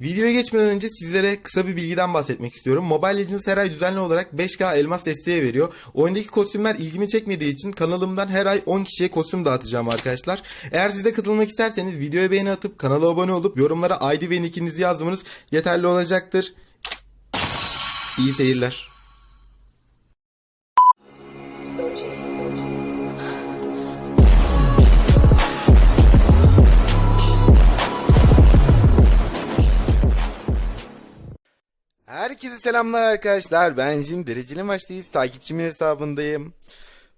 Videoya geçmeden önce sizlere kısa bir bilgiden bahsetmek istiyorum. Mobile Legends her ay düzenli olarak 5K elmas desteği veriyor. Oyundaki kostümler ilgimi çekmediği için kanalımdan her ay 10 kişiye kostüm dağıtacağım arkadaşlar. Eğer siz de katılmak isterseniz videoya beğeni atıp kanala abone olup yorumlara ID ve nickinizi yazmanız yeterli olacaktır. İyi seyirler. Herkese selamlar arkadaşlar. Ben Jin. Dereceli maçtayız. Takipçimin hesabındayım.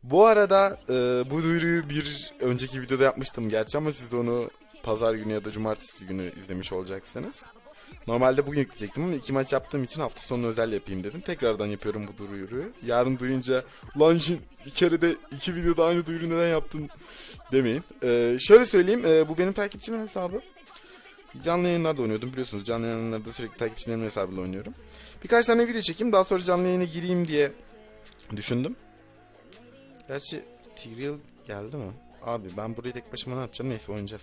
Bu arada e, bu duyuruyu bir önceki videoda yapmıştım gerçi ama siz onu pazar günü ya da cumartesi günü izlemiş olacaksınız. Normalde bugün yükleyecektim ama iki maç yaptığım için hafta sonu özel yapayım dedim. Tekrardan yapıyorum bu duyuruyu. Yarın duyunca lan Jin bir kere de iki videoda aynı duyuru neden yaptın demeyin. E, şöyle söyleyeyim e, bu benim takipçimin hesabı. Canlı yayınlarda oynuyordum biliyorsunuz. Canlı yayınlarda sürekli takipçilerimin hesabıyla oynuyorum. Birkaç tane video çekeyim daha sonra canlı yayına gireyim diye düşündüm. Gerçi Tigreal geldi mi? Abi ben burayı tek başıma ne yapacağım? Neyse oynayacağız.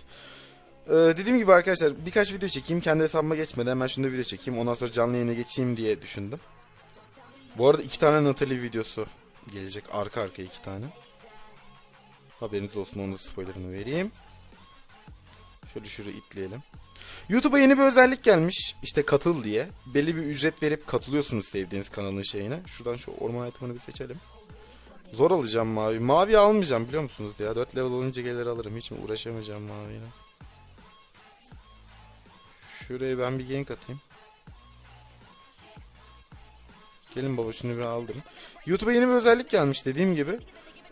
Ee, dediğim gibi arkadaşlar birkaç video çekeyim. Kendi hesabıma geçmeden hemen şunda video çekeyim. Ondan sonra canlı yayına geçeyim diye düşündüm. Bu arada iki tane Natalie videosu gelecek. Arka arka iki tane. Haberiniz olsun onun da spoilerını vereyim. Şöyle şurayı itleyelim. YouTube'a yeni bir özellik gelmiş. İşte katıl diye. Belli bir ücret verip katılıyorsunuz sevdiğiniz kanalın şeyine. Şuradan şu orman hayatımını bir seçelim. Zor alacağım mavi. Mavi almayacağım biliyor musunuz ya? 4 level olunca gelir alırım. Hiç mi uğraşamayacağım maviyle. Şuraya ben bir gank atayım. Gelin baba şunu bir aldırın. YouTube'a yeni bir özellik gelmiş dediğim gibi.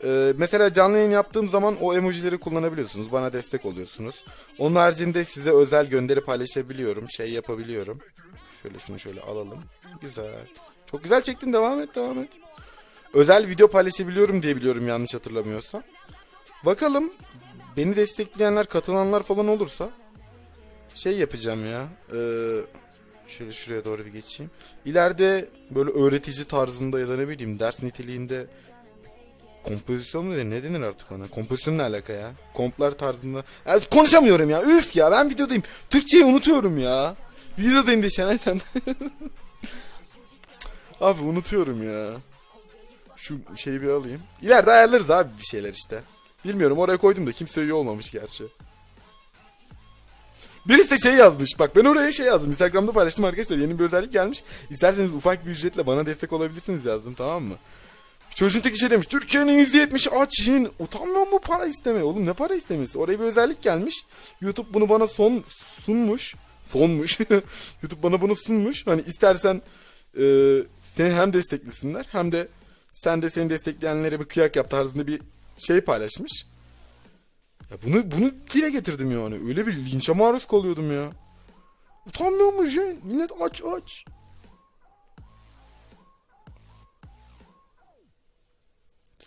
Ee, mesela canlı yayın yaptığım zaman o emojileri kullanabiliyorsunuz. Bana destek oluyorsunuz. Onun haricinde size özel gönderi paylaşabiliyorum. Şey yapabiliyorum. Şöyle şunu şöyle alalım. Güzel. Çok güzel çektin. Devam et devam et. Özel video paylaşabiliyorum diye biliyorum yanlış hatırlamıyorsam. Bakalım beni destekleyenler, katılanlar falan olursa şey yapacağım ya. Ee, şöyle şuraya doğru bir geçeyim. İleride böyle öğretici tarzında ya da ne bileyim ders niteliğinde kompozisyon mu denir? Ne denir artık ona? Kompozisyon ne alaka ya? Komplar tarzında. Ya konuşamıyorum ya. Üf ya ben videodayım. Türkçeyi unutuyorum ya. Videodayım de Şenay sen. abi unutuyorum ya. Şu şeyi bir alayım. İleride ayarlarız abi bir şeyler işte. Bilmiyorum oraya koydum da kimse üye olmamış gerçi. Birisi de şey yazmış. Bak ben oraya şey yazdım. Instagram'da paylaştım arkadaşlar. Yeni bir özellik gelmiş. İsterseniz ufak bir ücretle bana destek olabilirsiniz yazdım tamam mı? Çocuğun teki şey demiş. Türkiye'nin %70 açın. Utanmıyor mu para isteme? Oğlum ne para istemesi? Oraya bir özellik gelmiş. YouTube bunu bana son sunmuş. Sonmuş. YouTube bana bunu sunmuş. Hani istersen e, seni hem desteklesinler hem de sen de seni destekleyenlere bir kıyak yap tarzında bir şey paylaşmış. Ya bunu bunu dile getirdim yani. Öyle bir linçe maruz kalıyordum ya. Utanmıyor mu Jen? Millet aç aç.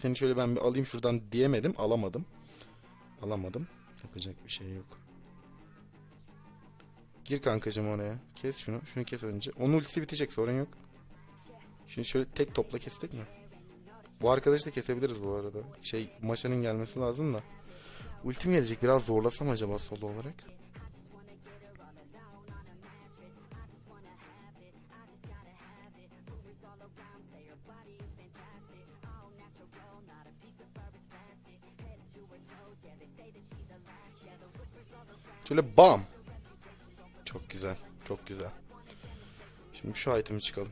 Seni şöyle ben bir alayım şuradan diyemedim. Alamadım. Alamadım. Yapacak bir şey yok. Gir kankacım oraya. Kes şunu. Şunu kes önce. Onun ultisi bitecek sorun yok. Şimdi şöyle tek topla kestik mi? Bu arkadaşı da kesebiliriz bu arada. Şey Maşa'nın gelmesi lazım da. Ultim gelecek biraz zorlasam acaba solo olarak. Şöyle bam. Çok güzel. Çok güzel. Şimdi şu itemi çıkalım.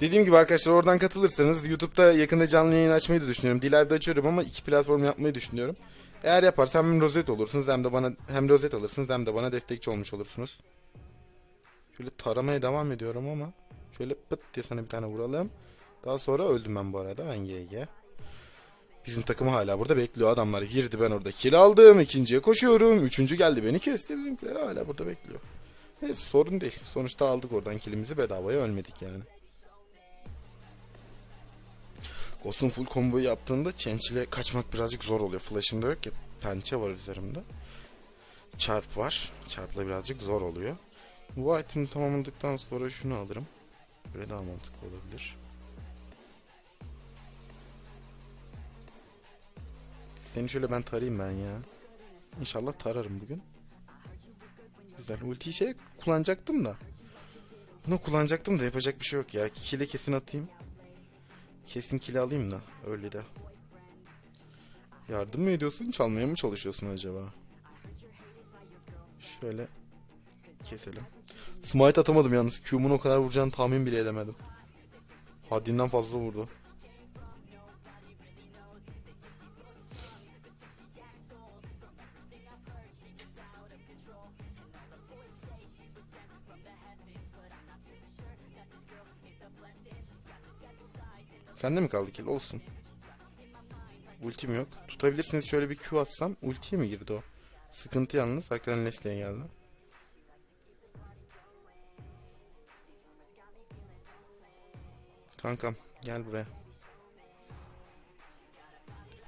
Dediğim gibi arkadaşlar oradan katılırsanız YouTube'da yakında canlı yayın açmayı da düşünüyorum. Dilive'de açıyorum ama iki platform yapmayı düşünüyorum. Eğer yaparsam hem rozet olursunuz hem de bana hem rozet alırsınız hem de bana destekçi olmuş olursunuz. Şöyle taramaya devam ediyorum ama şöyle pıt diye sana bir tane vuralım. Daha sonra öldüm ben bu arada. Ben GG. Bizim takım hala burada bekliyor. Adamlar girdi ben orada kill aldım. ikinciye koşuyorum. Üçüncü geldi beni kesti. Bizimkiler hala burada bekliyor. Neyse sorun değil. Sonuçta aldık oradan killimizi bedavaya ölmedik yani. Ghost'un full combo'yu yaptığında Change ile kaçmak birazcık zor oluyor. Flash'ım da yok ya. Pençe var üzerimde. Çarp var. Çarpla birazcık zor oluyor. Bu item'i tamamladıktan sonra şunu alırım. Böyle daha mantıklı olabilir. Seni şöyle ben tarayayım ben ya. İnşallah tararım bugün. Güzel. Ultiyi şey kullanacaktım da. Bunu kullanacaktım da yapacak bir şey yok ya. Kile kesin atayım. Kesin kile alayım da. Öyle de. Yardım mı ediyorsun? Çalmaya mı çalışıyorsun acaba? Şöyle keselim. Smite atamadım yalnız. Q'mun o kadar vuracağını tahmin bile edemedim. Haddinden fazla vurdu. Sende mi kaldı kill? Olsun. Ultim yok. Tutabilirsiniz şöyle bir Q atsam. Ultiye mi girdi o? Sıkıntı yalnız. Arkadan Leslie'ye geldi. Kankam gel buraya.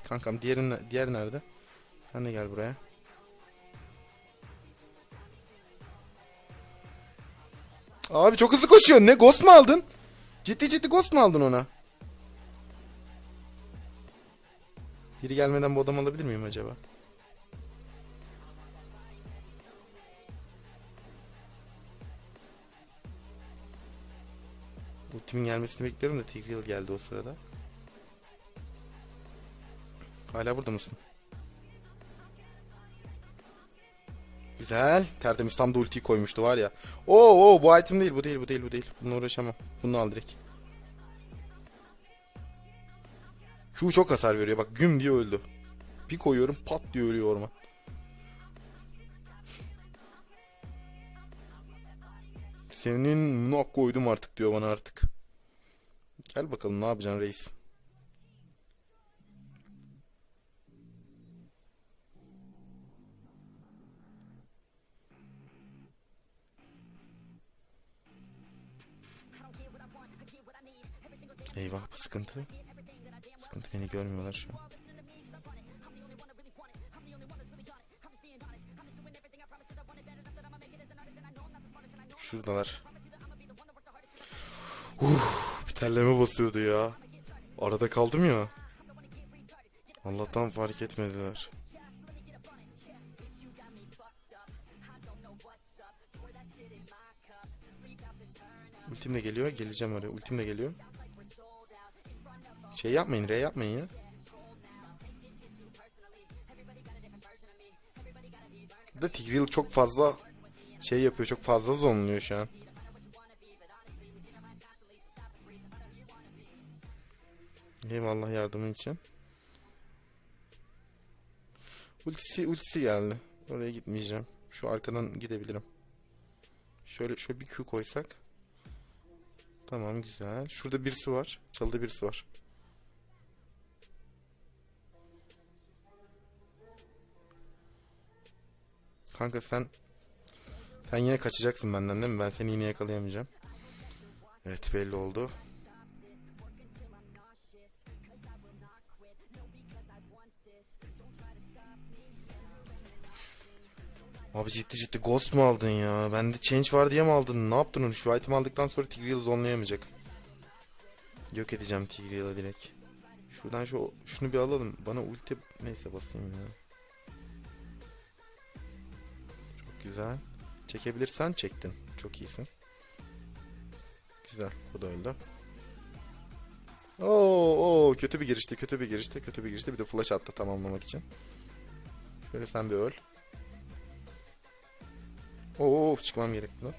Kankam diğerin, diğer nerede? Sen de gel buraya. Abi çok hızlı koşuyor. Ne ghost mu aldın? Ciddi ciddi ghost mu aldın ona? Biri gelmeden bu adam alabilir miyim acaba? Ultimin gelmesini bekliyorum da Tigreal geldi o sırada. Hala burada mısın? Güzel. Tertemiz tam da ultiyi koymuştu var ya. Oo, oo bu item değil bu değil bu değil bu değil. Bununla uğraşamam. Bunu al direkt. Q çok hasar veriyor. Bak güm diye öldü. Bir koyuyorum pat diye ölüyor orman. Senin nok koydum artık diyor bana artık. Gel bakalım ne yapacaksın reis. Eyvah bu sıkıntı. Sıkıntı beni görmüyorlar şu an. Şuradalar. Uf, terleme basıyordu ya. Arada kaldım ya. Allah'tan fark etmediler. Ultim de geliyor. Geleceğim oraya. Ultim de geliyor. Şey yapmayın. R yapmayın ya. Da Tigreal çok fazla şey yapıyor. Çok fazla zonluyor şu an. Eyvallah yardımın için. Ultisi, ultisi geldi. Oraya gitmeyeceğim. Şu arkadan gidebilirim. Şöyle şöyle bir Q koysak. Tamam güzel. Şurada birisi var. Çalıda birisi var. Kanka sen sen yine kaçacaksın benden değil mi? Ben seni yine yakalayamayacağım. Evet belli oldu. Abi ciddi ciddi Ghost mu aldın ya? Bende Change var diye mi aldın? Ne yaptın onu? Şu item aldıktan sonra Tigreal zonlayamayacak. Yok edeceğim Tigreal'a direkt. Şuradan şu şunu bir alalım. Bana ulti neyse basayım ya. Çok güzel. Çekebilirsen çektin. Çok iyisin. Güzel. Bu da öldü. Oo, oo kötü bir girişti, kötü bir girişti, kötü bir girişti. Bir de flash attı tamamlamak için. Şöyle sen bir öl. Oo çıkmam gerekti lan.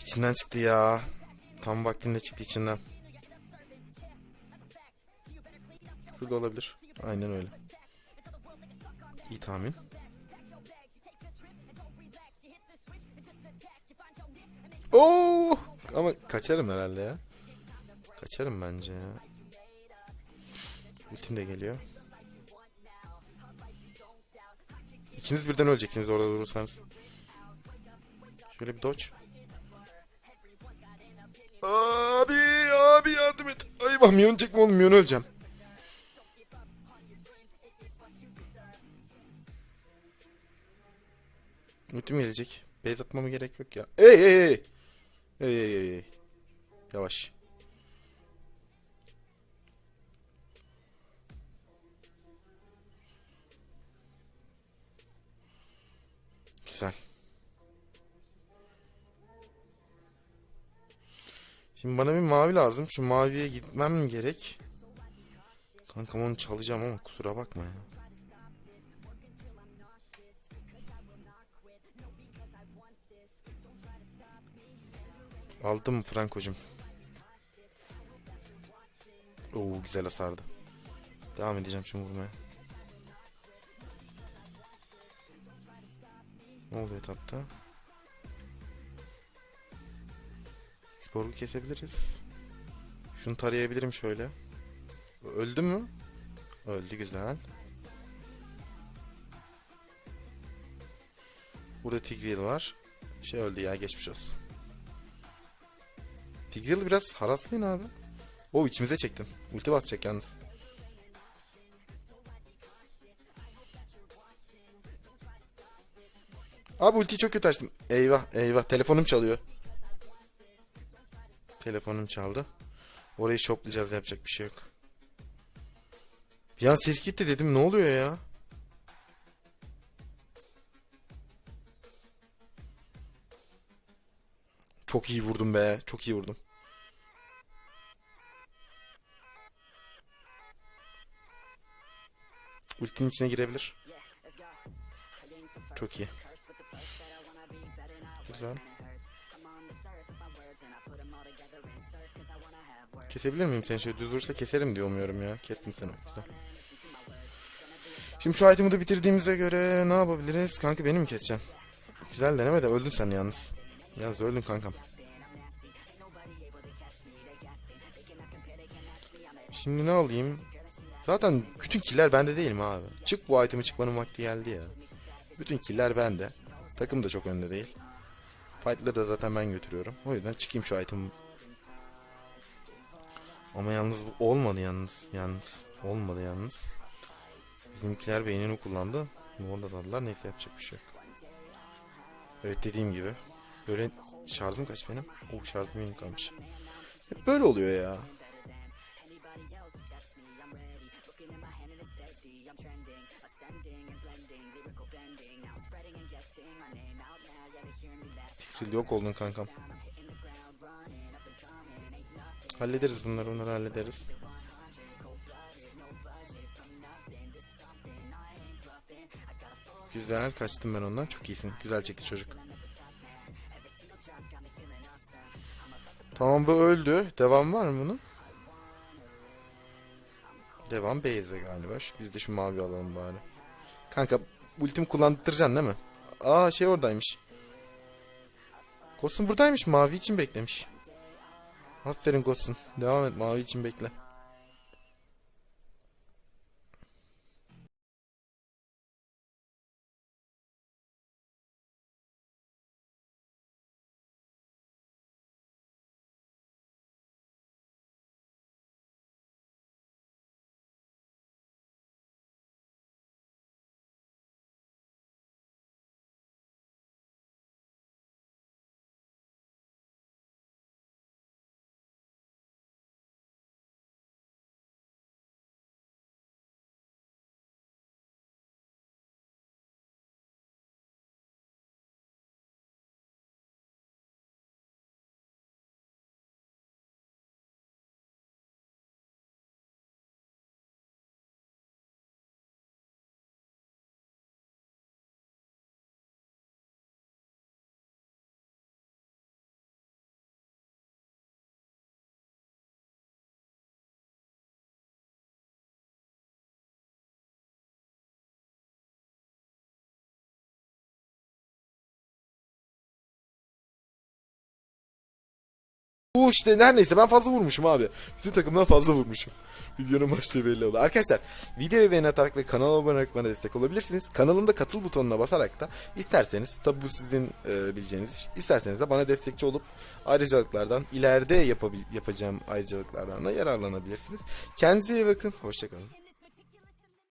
İçinden çıktı ya. Tam vaktinde çıktı içinden. Şurada olabilir. Aynen öyle. İyi tahmin. Oo! Ama kaçarım herhalde ya. Kaçarım bence ya. Ultim de geliyor. İkiniz birden öleceksiniz orada durursanız. Şöyle bir dodge. Abi abi yardım et. Ay bak minyon çekme oğlum öleceğim. Ultim gelecek. Base atmama gerek yok ya. Ey ey. Ey ey ey. ey. Yavaş. Güzel. Şimdi bana bir mavi lazım. Şu maviye gitmem gerek. Kankam onu çalacağım ama kusura bakma ya. Aldım Frankocum. Oo güzel hasardı. Devam edeceğim şimdi vurmaya. Ne oluyor etapta? Sporu kesebiliriz. Şunu tarayabilirim şöyle. Öldü mü? Öldü güzel. Burada Tigreal var. Şey öldü ya geçmiş olsun. Tigreal'ı biraz haraslayın abi. O içimize çektin. Ulti basacak yalnız. Abi ultiyi çok kötü açtım. Eyvah eyvah telefonum çalıyor. Telefonum çaldı. Orayı şoplayacağız yapacak bir şey yok. Bir an ses gitti dedim ne oluyor ya? Çok iyi vurdum be. Çok iyi vurdum. Ultinin içine girebilir. Çok iyi. Güzel. Kesebilir miyim seni şöyle düz vursa keserim diye umuyorum ya. Kestim seni. Güzel. Şimdi şu item'ı da bitirdiğimize göre ne yapabiliriz? Kanka beni mi keseceksin? Güzel deneme de öldün sen yalnız. Yalnız öldün kankam. Şimdi ne alayım? Zaten bütün killer bende değil mi abi? Çık bu item'ı çıkmanın vakti geldi ya. Bütün killer bende. Takım da çok önde değil. Fight'ları da zaten ben götürüyorum. O yüzden çıkayım şu item'ı. Ama yalnız bu olmadı yalnız. Yalnız. Olmadı yalnız. Bizimkiler beynini kullandı. Orada daldılar. Neyse yapacak bir şey yok. Evet dediğim gibi. Böyle şarjım kaç benim? Oh şarjım benim kalmış. Hep böyle oluyor ya. Fikril yok oldun kankam. Hallederiz bunları bunları hallederiz. Güzel kaçtım ben ondan çok iyisin. Güzel çekti çocuk. Tamam bu öldü. Devam var mı bunun? Devam Beyze galiba. Şu- Biz de şu mavi alalım bari. Kanka ultimi kullandıracaksın değil mi? Aa şey oradaymış. Ghost'un buradaymış. Mavi için beklemiş. Aferin Ghost'un. Devam et mavi için bekle. Bu işte her neyse ben fazla vurmuşum abi. Bütün takımdan fazla vurmuşum. Videonun başlığı belli oldu. Arkadaşlar videoyu beğeni atarak ve kanala abone olarak bana destek olabilirsiniz. Kanalımda katıl butonuna basarak da isterseniz tabi bu sizin e, bileceğiniz iş. İsterseniz de bana destekçi olup ayrıcalıklardan ileride yapabil- yapacağım ayrıcalıklardan da yararlanabilirsiniz. Kendinize iyi bakın. Hoşçakalın.